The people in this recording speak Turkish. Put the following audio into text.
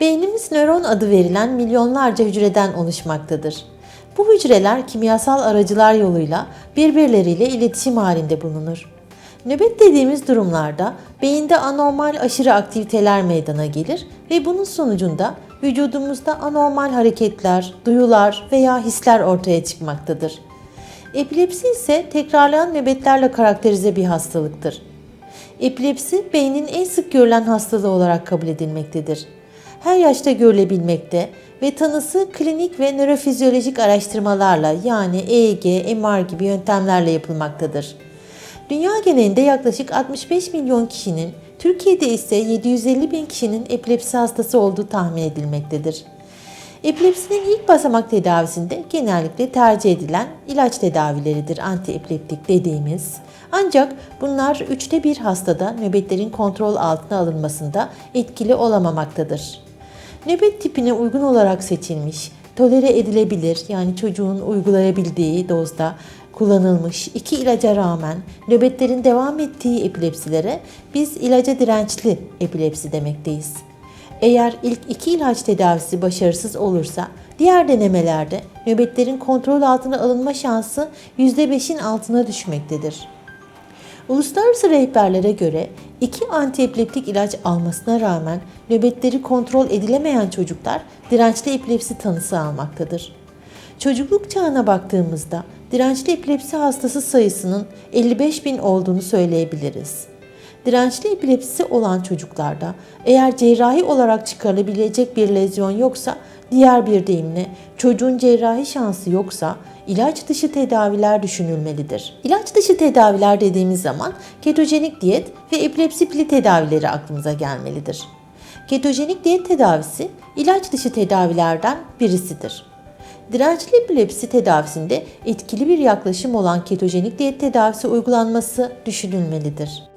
Beynimiz nöron adı verilen milyonlarca hücreden oluşmaktadır. Bu hücreler kimyasal aracılar yoluyla birbirleriyle iletişim halinde bulunur. Nöbet dediğimiz durumlarda beyinde anormal aşırı aktiviteler meydana gelir ve bunun sonucunda vücudumuzda anormal hareketler, duyular veya hisler ortaya çıkmaktadır. Epilepsi ise tekrarlayan nöbetlerle karakterize bir hastalıktır. Epilepsi beynin en sık görülen hastalığı olarak kabul edilmektedir. Her yaşta görülebilmekte ve tanısı klinik ve nörofizyolojik araştırmalarla yani EEG, MR gibi yöntemlerle yapılmaktadır. Dünya genelinde yaklaşık 65 milyon kişinin, Türkiye'de ise 750 bin kişinin epilepsi hastası olduğu tahmin edilmektedir. Epilepsinin ilk basamak tedavisinde genellikle tercih edilen ilaç tedavileridir antiepileptik dediğimiz. Ancak bunlar üçte bir hastada nöbetlerin kontrol altına alınmasında etkili olamamaktadır. Nöbet tipine uygun olarak seçilmiş, tolere edilebilir yani çocuğun uygulayabildiği dozda kullanılmış iki ilaca rağmen nöbetlerin devam ettiği epilepsilere biz ilaca dirençli epilepsi demekteyiz. Eğer ilk iki ilaç tedavisi başarısız olursa diğer denemelerde nöbetlerin kontrol altına alınma şansı %5'in altına düşmektedir. Uluslararası rehberlere göre iki antiepileptik ilaç almasına rağmen nöbetleri kontrol edilemeyen çocuklar dirençli epilepsi tanısı almaktadır. Çocukluk çağına baktığımızda dirençli epilepsi hastası sayısının 55 bin olduğunu söyleyebiliriz. Dirençli epilepsisi olan çocuklarda eğer cerrahi olarak çıkarılabilecek bir lezyon yoksa diğer bir deyimle çocuğun cerrahi şansı yoksa ilaç dışı tedaviler düşünülmelidir. İlaç dışı tedaviler dediğimiz zaman ketojenik diyet ve epilepsi pili tedavileri aklımıza gelmelidir. Ketojenik diyet tedavisi ilaç dışı tedavilerden birisidir. Dirençli epilepsi tedavisinde etkili bir yaklaşım olan ketojenik diyet tedavisi uygulanması düşünülmelidir.